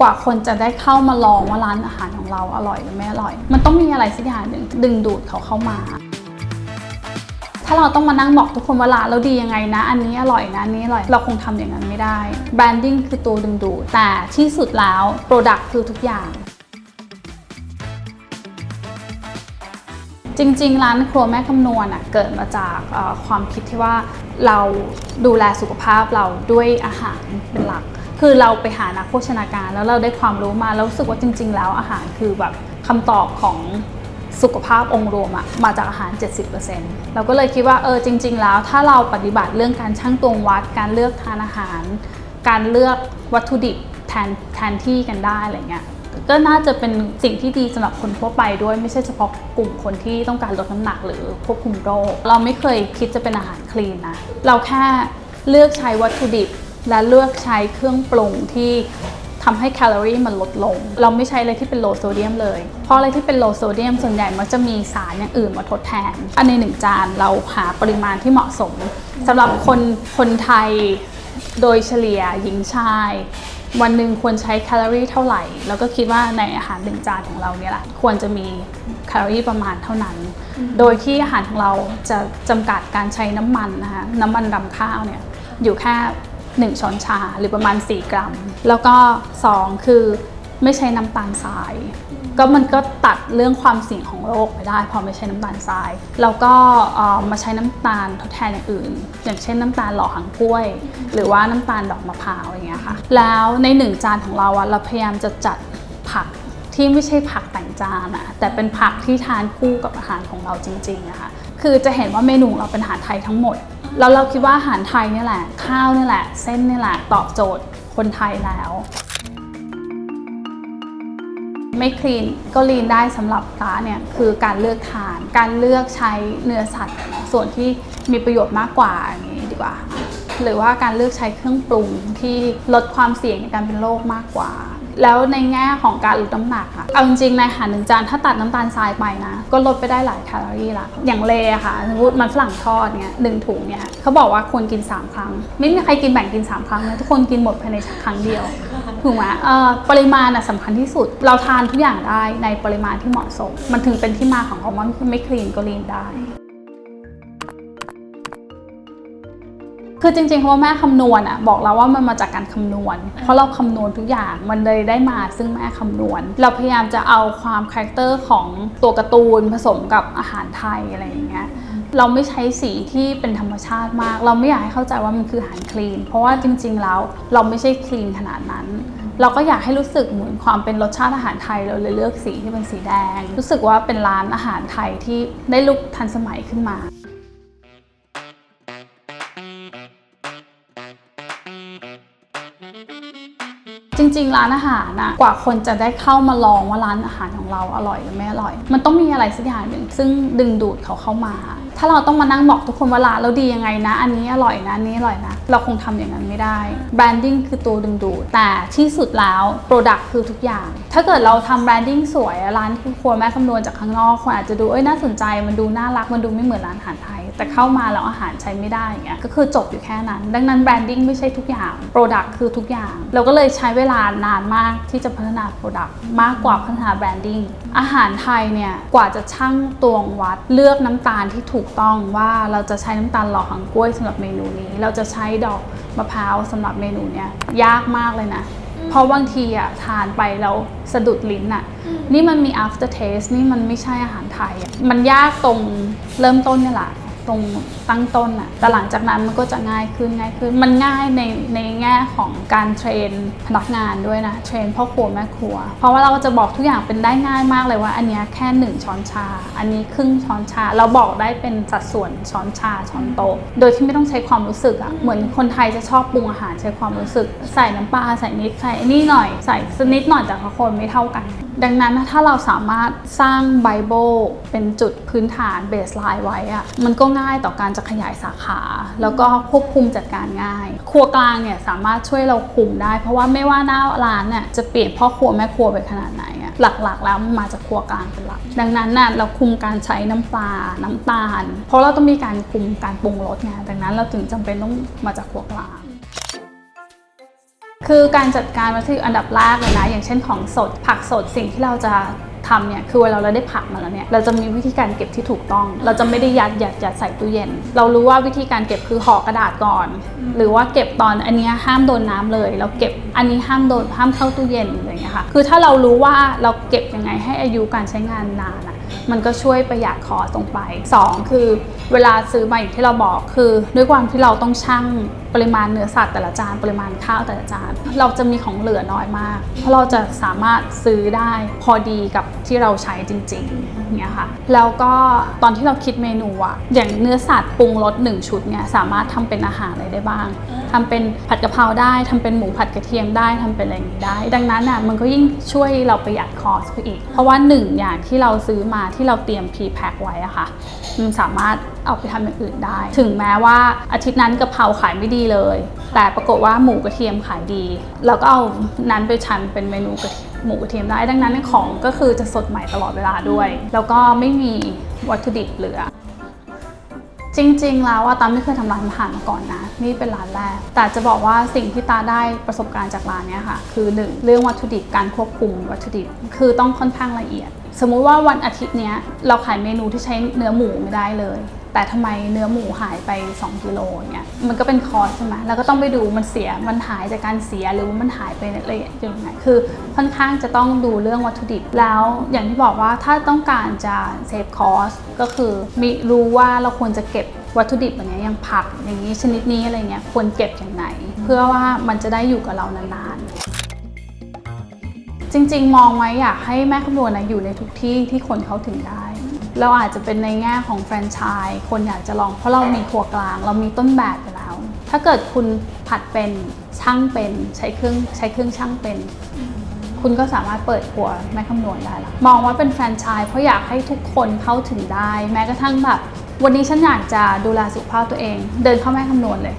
กว่าคนจะได้เข้ามาลองว่าร้านอาหารของเราอร่อยหรือไม่อร่อย มันต้องมีอะไรสักอย่างหนึ่งดึงดูดเขาเข้ามา ถ้าเราต้องมานั่งบอกทุกคนว่าร้านเราดียังไงนะ อันนี้อร่อยนะอันนี้อร่อยเราคงทำอย่างนั้นไม่ได้แบรนดิ้งคือตัวดึงดูดแต่ที่สุดแล้วโปรดักต์คือทุกอย่างจริงๆ ร้านครัวแม่คำนวณอะเกิดมาจากความคิดที่ว่าเราดูแลสุขภาพเราด้วยอาหารเป็นหลัก คือเราไปหานักโภชนาการแล้วเราได้ความรู้มาแล้วรู้สึกว่าจริง ๆ แล้วอาหารคือแบบคำตอบของสุขภาพองค์รวมอะมาจากอาหาร 70%เราก็เลยคิดว่าเออจริง ๆ แล้ว ถ้าเราปฏิบัติเรื่องการชั่งตวงวัด การเลือกทานอาหาร การเลือกวัตถุดิบแทนแทนที่กันได้อะไรเงี้ยก็น่าจะเป็นสิ่งที่ดีสำหรับคนทั่วไปด้วยไม่ใช่เฉพาะกลุ่มคนที่ต้องการลดน้ำหนักหรือควบคุมโรค เราไม่เคยคิดจะเป็นอาหารคลีนนะ เราแค่เลือกใช้วัตถุดิบ และเลือกใช้เครื่องปรุงที่ทำให้แคลอรี่มันลดลง เราไม่ใช้อะไรที่เป็นโลโซเดียมเลย เพราะอะไรที่เป็นโลโซเดียมส่วนใหญ่มันจะมีสารอย่างอื่นมาทดแทน อันในหนึ่งจานเราหาปริมาณที่เหมาะสมสำหรับคนคนไทยโดยเฉลี่ยหญิงชาย วันหนึ่งควรใช้แคลอรี่เท่าไหร่ แล้วก็คิดว่าในอาหารหนึ่งจานของเราเนี่ยแหละควรจะมีแคลอรี่ประมาณเท่านั้น โดยที่อาหารของเราจะจำกัดการใช้น้ำมันนะคะน้ำมันรำข้าวเนี่ยอยู่แค่ 1 ช้อนชาหรือประมาณ 4 กรัม แล้วก็ 2 คือไม่ใช้น้ำตาลทราย ก็มันก็ตัดเรื่องความเสี่ยงของโรคไปได้ พอไม่ใช้น้ำตาลทรายแล้วก็มาใช้น้ำตาลทดแทนอย่างอื่น อย่างเช่นน้ำตาลหล่อหางกล้วย หรือว่าน้ำตาลดอกมะพร้าวอย่างเงี้ยค่ะแล้วในหนึ่งจานของเราอะเราพยายามจะจัดผัก ที่ไม่ใช่ผักแต่งจานอะแต่เป็นผักที่ทานคู่กับอาหารของเราจริงๆอะค่ะคือจะเห็นว่าเมนูเราเป็นอาหารไทยทั้งหมด แล้วเราคิดว่าอาหารไทยเนี่ยแหละ ข้าวเนี่ยแหละ เส้นเนี่ยแหละ ตอบโจทย์คนไทยแล้ว ไม่คลีนก็ลีนได้สำหรับพระเนี่ยคือการเลือกทาน การเลือกใช้เนื้อสัตว์ ส่วนที่มีประโยชน์มากกว่าอย่างนี้ดีกว่า หรือว่าการเลือกใช้เครื่องปรุงที่ลดความเสี่ยงในการเป็นโรคมากกว่า แล้วในแง่ของการลดน้ำหนักอะเอาจริงๆในอาหารหนึ่งจานถ้าตัดน้ำตาลทรายไปนะ ก็ลดไปได้หลายแคลอรี่ละอย่างเลอะค่ะสมมติมันฝรั่งทอดเนี่ยหนึ่งถุงเนี่ยเขาบอกว่าควรกิน 3 ครั้ง ไม่มีใครกินแบ่งกิน 3 ครั้งนะทุกคนกินหมดภายในครั้งเดียวถูกไหมเอ่อปริมาณน่ะสำคัญที่สุด เราทานทุกอย่างได้ในปริมาณที่เหมาะสม มันถึงเป็นที่มาของคำว่าไม่คลีนก็ลีนได้ คือจริงๆคำว่าแม่คำนวณอะบอกเราว่ามันมาจากการคำนวณ เพราะเราคำนวณทุกอย่างมันเลยได้มาซึ่งแม่คำนวณ เราพยายามจะเอาความคาแรคเตอร์ของตัวการ์ตูนผสมกับอาหารไทยอะไรอย่างเงี้ยเราไม่ใช้สีที่เป็นธรรมชาติมาก เราไม่อยากให้เข้าใจว่ามันคืออาหารคลีน เพราะว่าจริง ๆ แล้วเราไม่ใช่คลีนขนาดนั้น เราก็อยากให้รู้สึกเหมือนความเป็นรสชาติอาหารไทยเราเลยเลือกสีที่เป็นสีแดง รู้สึกว่าเป็นร้านอาหารไทยที่ได้ลุกทันสมัยขึ้นมา จริง ๆ ร้านอาหารนะกว่าคนจะได้เข้ามาลองว่าร้านอาหารของเราอร่อยหรือไม่อร่อย มันต้องมีอะไรสักอย่างหนึ่งซึ่งดึงดูดเขาเข้ามา ถ้าเราต้องมานั่งบอกทุกคนว่าร้านเราดียังไงนะ อันนี้อร่อยนะอันนี้อร่อยนะ เราคงทำอย่างนั้นไม่ได้แบรนดิ้งคือตัวดึงดูดแต่ที่สุดแล้วโปรดักต์คือทุกอย่าง ถ้าเกิดเราทำแบรนดิ้งสวยร้านที่ครัวแม่คำนวณจากข้างนอกคนอาจจะดูเอ้ยน่าสนใจมันดูน่ารักมันดูไม่เหมือนร้านอาหารไทย แต่เข้ามาแล้วอาหารใช้ไม่ได้อย่างเงี้ยก็คือจบอยู่แค่นั้น ดังนั้นแบรนดิ้งไม่ใช่ทุกอย่างโปรดักต์คือทุกอย่าง เราก็เลยใช้เวลานานมากที่จะพัฒนาโปรดักต์มากกว่าพัฒนาแบรนดิ้งอาหารไทยเนี่ยกว่าจะชั่งตวงวัดเลือกน้ำตาลที่ถูกต้องว่าเราจะใช้น้ำตาลหล่อหางกล้วยสำหรับเมนูนี้ เราจะใช้ดอกมะพร้าวสำหรับเมนูเนี้ยยากมากเลยนะเพราะบางทีอะทานไปแล้วสะดุดลิ้นอะ นี่มันมี after taste นี่มันไม่ใช่อาหารไทยอะมันยากตรงเริ่มต้นเนี่ยแหละ ตรงตั้งต้นอะแต่หลังจากนั้นมันก็จะง่ายขึ้นง่ายขึ้น มันง่ายในในแง่ของการเทรนพนักงานด้วยนะ เทรนพ่อครัวแม่ครัว เพราะว่าเราจะบอกทุกอย่างเป็นได้ง่ายมากเลยว่า อันนี้แค่หนึ่งช้อนชา อันนี้ครึ่งช้อนชา เราบอกได้เป็นสัดส่วนช้อนชาช้อนโต๊ะ โดยที่ไม่ต้องใช้ความรู้สึกอะเหมือนคนไทยจะชอบปรุงอาหารใช้ความรู้สึก ใส่น้ำปลาใส่นิดใส่นี่หน่อยใส่สนิดหน่อยแต่ละคนไม่เท่ากัน ดังนั้นถ้าเราสามารถสร้างไบเบิลเป็นจุดพื้นฐานเบสไลน์ไว้อะมันก็ง่ายต่อการจะขยายสาขา แล้วก็ควบคุมจัดการง่าย ครัวกลางเนี่ยสามารถช่วยเราคุมได้ เพราะว่าไม่ว่าหน้าร้านเนี่ยจะเปลี่ยนพ่อครัวแม่ครัวไปขนาดไหนอะหลักๆ แล้วมันมาจากครัวกลางเป็นหลัก ดังนั้นน่ะเราคุมการใช้น้ำปลา น้ำตาล เพราะเราต้องมีการคุมการปรุงรสไงดังนั้นเราถึงจำเป็นต้องมาจากครัวกลางคือการจัดการวัตถุดิบอันดับแรกเลยนะ อย่างเช่นของสด ผักสดสิ่งที่เราจะ ทำเนี่ยคือเวลาเราได้ผักมาแล้วเนี่ยเราจะมีวิธีการเก็บที่ถูกต้อง เราจะไม่ได้ยัดยัดยัดใส่ตู้เย็น เรารู้ว่าวิธีการเก็บคือห่อกระดาษก่อน หรือว่าเก็บตอนอันนี้ห้ามโดนน้ำเลย เราเก็บอันนี้ห้ามโดนห้ามเข้าตู้เย็นอะไรอย่างเงี้ยค่ะคือถ้าเรารู้ว่าเราเก็บยังไงให้อายุการใช้งานนานอะมันก็ช่วยประหยัดคอตรงไปสองคือ เวลาซื้อมาอย่างที่เราบอกคือ ด้วยความที่เราต้องชั่งปริมาณเนื้อสัตว์แต่ละจาน ปริมาณข้าวแต่ละจาน เราจะมีของเหลือน้อยมาก เพราะเราจะสามารถซื้อได้พอดีกับที่เราใช้จริงๆเงี้ยค่ะแล้วก็ตอนที่เราคิดเมนูอะอย่างเนื้อสัตว์ปรุงรสหนึ่งชุดเนี่ยสามารถทำเป็นอาหารอะไรได้บ้างทำเป็นผัดกะเพราได้ทำเป็นหมูผัดกระเทียมได้ทำเป็นอะไรอย่างนี้ได้ ดังนั้นอะมันก็ยิ่งช่วยเราประหยัดคอสไปอีก เพราะว่าหนึ่งอย่างที่เราซื้อมาที่เราเตรียมพรีแพ็คไว้อะค่ะมันสามารถเอาไปทำอย่างอื่นได้ ถึงแม้ว่าอาทิตย์นั้นกะเพราขายไม่ดีเลย แต่ปรากฏว่าหมูกระเทียมขายดีเราก็เอานั้นไปชันเป็นเมนูหมูกระเทียมได้ ดังนั้นของก็คือจะสดใหม่ตลอดเวลาด้วย แล้วก็ไม่มีวัตถุดิบเหลือ จริงๆ แล้วว่าตาไม่เคยทำร้านอาหารมาก่อนนะ นี่เป็นร้านแรก แต่จะบอกว่าสิ่งที่ตาได้ประสบการณ์จากร้านนี้ค่ะ คือหนึ่งเรื่องวัตถุดิบการควบคุมวัตถุดิบ คือต้องค่อนข้างละเอียด สมมุติว่าวันอาทิตย์เนี้ยเราขายเมนูที่ใช้เนื้อหมูไม่ได้เลย แต่ทำไมเนื้อหมูหายไป 2กิโลเงี้ยมันก็เป็นคอร์สใช่ไหมแล้วก็ต้องไปดูมันเสียมันหายจากการเสียหรือว่ามันหายไปอะไรอย่างไงคือค่อนข้างจะต้องดูเรื่องวัตถุดิบ แล้วอย่างที่บอกว่าถ้าต้องการจะเซฟคอร์สก็คือมีรู้ว่าเราควรจะเก็บวัตถุดิบอย่างเงี้ยอย่างผักอย่างนี้ชนิดนี้อะไรเงี้ยควรเก็บอย่างไหน เพื่อว่ามันจะได้อยู่กับเรานาน จริง ๆ มองไว้อยากให้แม่คำนวณนะอยู่ในทุกที่ที่คนเขาถึงได้ เราอาจจะเป็นในแง่ของแฟรนไชส์คนอยากจะลองเพราะเรามีครัวกลาง เรามีต้นแบบไปแล้ว ถ้าเกิดคุณผัดเป็นช่างเป็นใช้เครื่องใช้เครื่องช่างเป็น คุณก็สามารถเปิดครัวแม่คำนวณได้ละมองว่าเป็นแฟรนไชส์เพราะอยากให้ทุกคนเข้าถึงได้ แม้กระทั่งแบบวันนี้ฉันอยากจะดูแลสุขภาพตัวเอง เดินเข้าแม่คำนวณเลย